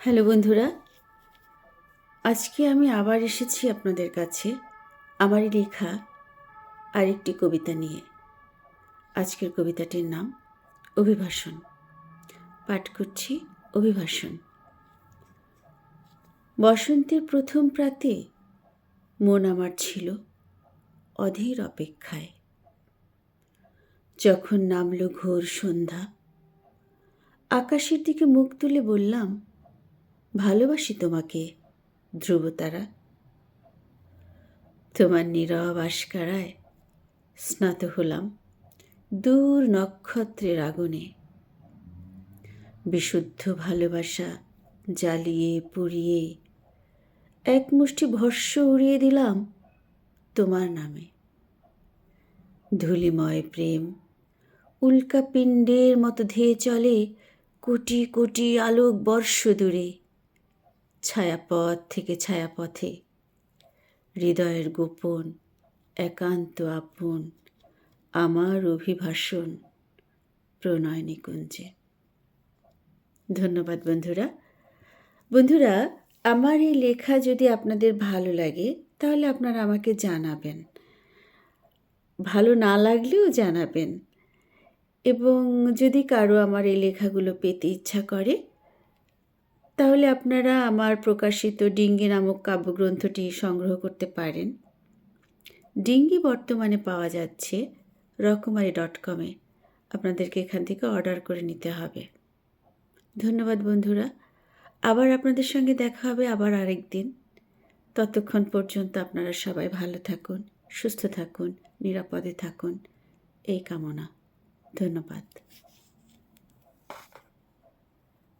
Hello বন্ধুরা, আজকে আমি আবার এসেছি আপনাদের কাছে আমারই লেখা আরেকটি কবিতা নিয়ে। আজকের কবিতাটির নাম অভিভাষণ। পাঠ করছি অভিভাষণ। বসন্তের প্রথম প্রাতে মন আমার ছিল অধীর অপেক্ষায়। যখন নামলো ঘোর সন্ধ্যা, আকাশের দিকে মুখ তুলে বললাম ভালোবাসি তোমাকে, ধ্রুবতারা। তোমার নীরব আশকারায় স্নাত হলাম দূর নক্ষত্রের আগুনে। বিশুদ্ধ ভালোবাসা জ্বালিয়ে পুড়িয়ে এক মুষ্টি ভস্য উড়িয়ে দিলাম তোমার নামে। ধুলিময় প্রেম উল্কাপিণ্ডের মতো ধেয়ে চলে কোটি কোটি আলোক বর্ষ দূরে। ছায়াপথ থেকে ছায়াপথে। হৃদয়ের গোপন, একান্ত আপন, আমার অভিভাষণ, প্রণয় নিকুঞ্জে। ধন্যবাদ বন্ধুরা। বন্ধুরা, আমার এই লেখা যদি আপনাদের ভালো লাগে, তাহলে আপনারা আমাকে জানাবেন। ভালো না লাগলেও জানাবেন। এবং যদি কারও আমার এই লেখাগুলো পেতে ইচ্ছা করে তাহলে আপনারা আমার প্রকাশিত ডিঙ্গি নামক কাব্যগ্রন্থটি সংগ্রহ করতে পারেন। ডিঙ্গি বর্তমানে পাওয়া যাচ্ছে রকমারি ডট কমে আপনাদেরকে এখান থেকে অর্ডার করে নিতে হবে। ধন্যবাদ বন্ধুরা। আবার আপনাদের সঙ্গে দেখা হবে আবার আরেক দিন ততক্ষণ পর্যন্ত আপনারা সবাই ভালো থাকুন, সুস্থ থাকুন, নিরাপদে থাকুন। এই কামনা। ধন্যবাদ।